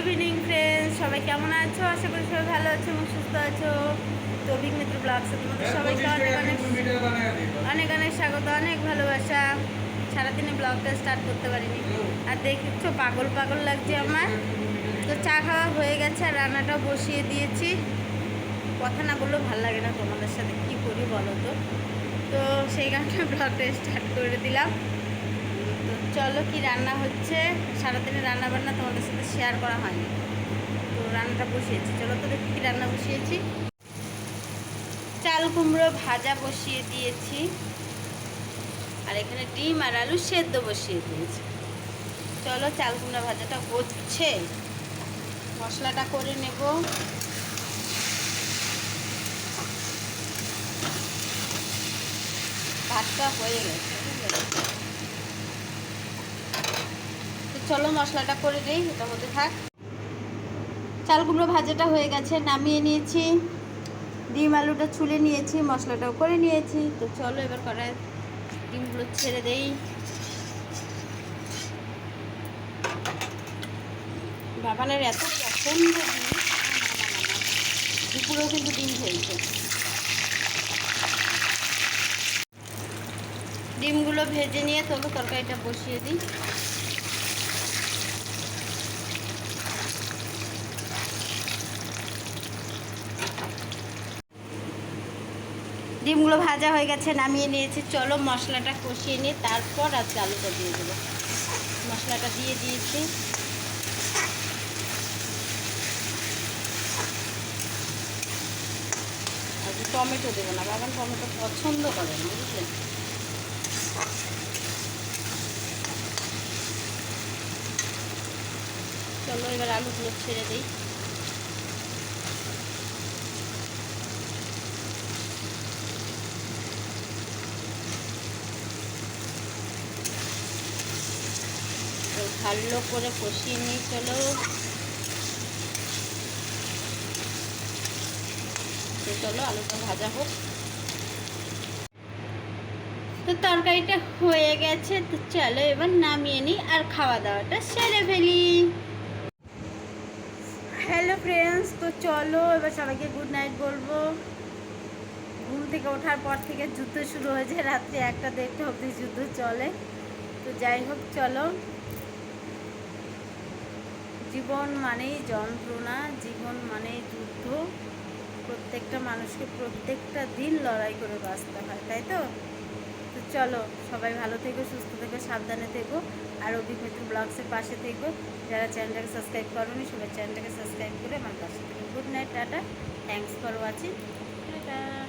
Evening friends সবাই কেমন আছো? আশা করি সবাই ভালো আছো এবং সুস্থ আছো। তো অভিক মিত্র ব্লগসে তোমাদের সবাইকে অনেক অনেক অনেক অনেক স্বাগত অনেক ভালোবাসা। সারাদিনে ব্লগটা স্টার্ট করতে পারিনি। আর দেখছ পাগল পাগল লাগছে আমার। তো চা খাওয়া হয়ে গেছে আর রান্নাটাও বসিয়ে দিয়েছি। কথা না বললেও ভালো লাগে না তোমাদের সাথে। কি করি বলো তো? তো সেই কারণে ব্লগটা স্টার্ট করে দিলাম। চলো কি রান্না হচ্ছে? সারাদিনে রান্না বান্না তোমাদের সাথে শেয়ার করা হয়নি। তো রান্নাটা বসিয়েছি। চলো তো দেখি কি রান্না বসিয়েছি। চাল কুমড়ো ভাজা বসিয়ে দিয়েছি। আর এখানে ডিম আর আলু সেদ্ধ বসিয়ে দিয়েছি। চলো চাল কুমড়া ভাজাটা হচ্ছে মশলাটা করে নেব। ভাতটা হয়ে গেছে চলো মশলাটা করে দিই, এটা হতে থাক। চাল কুমড়ো ভাজাটা হয়ে গেছে, নামিয়ে নিয়েছি। ডিম আলুটা ছুলে নিয়েছি, মশলাটাও করে নিয়েছি। তো চলো এবার কড়াই ডিমগুলো ছেড়ে দেই। বাবানের এত পছন্দ দুপুরেও কিন্তু ডিম খেয়েছে। ডিমগুলো ভেজে নিয়ে তবে তরকারিটা বসিয়ে দিই। ডিমগুলো ভাজা হয়ে গেছে, নামিয়ে নিয়েছি। চলো মশলাটা কষিয়ে নিয়ে তারপর আজকে আলুটা দিয়ে দেবো। মশলাটা দিয়ে দিয়েছি। টমেটো দেবো না বাবা টমেটো পছন্দ করে না বুঝলেন চলো এবার আলুগুলো ছেড়ে দিই। ভালো করে কষিয়ে নিই চলো। চলো, আলুটা ভাজা হোক। তো তরকারিটা হয়ে গেছে, তো চলো এবার নামিয়ে নিই আর খাওয়া দাওয়াটা সেরে ফেলি। হ্যালো ফ্রেন্ডস তো চলো এবার সবাইকে গুড নাইট বলব। ঘুম থেকে ওঠার পর থেকে যুদ্ধ শুরু হয়েছে, রাত্রে একটা দেড়টা অবধি যুদ্ধ চলে। তো যাই হোক, চলো। জীবন মানেই যন্ত্রণা, জীবন মানেই যুদ্ধ। প্রত্যেকটা মানুষকে প্রত্যেকটা দিন লড়াই করে বাঁচতে হয়, তাই তো? তো চলো, সবাই ভালো থেকো, সুস্থ থেকো, সাবধানে থেকো। আর অভিমিত্র ব্লগসের পাশে থেকো। যারা চ্যানেলটাকে সাবস্ক্রাইব করোনি, সবাই চ্যানেলটাকে সাবস্ক্রাইব করে আমার পাশে থেকো। Good night, tata. Thanks for watching tata.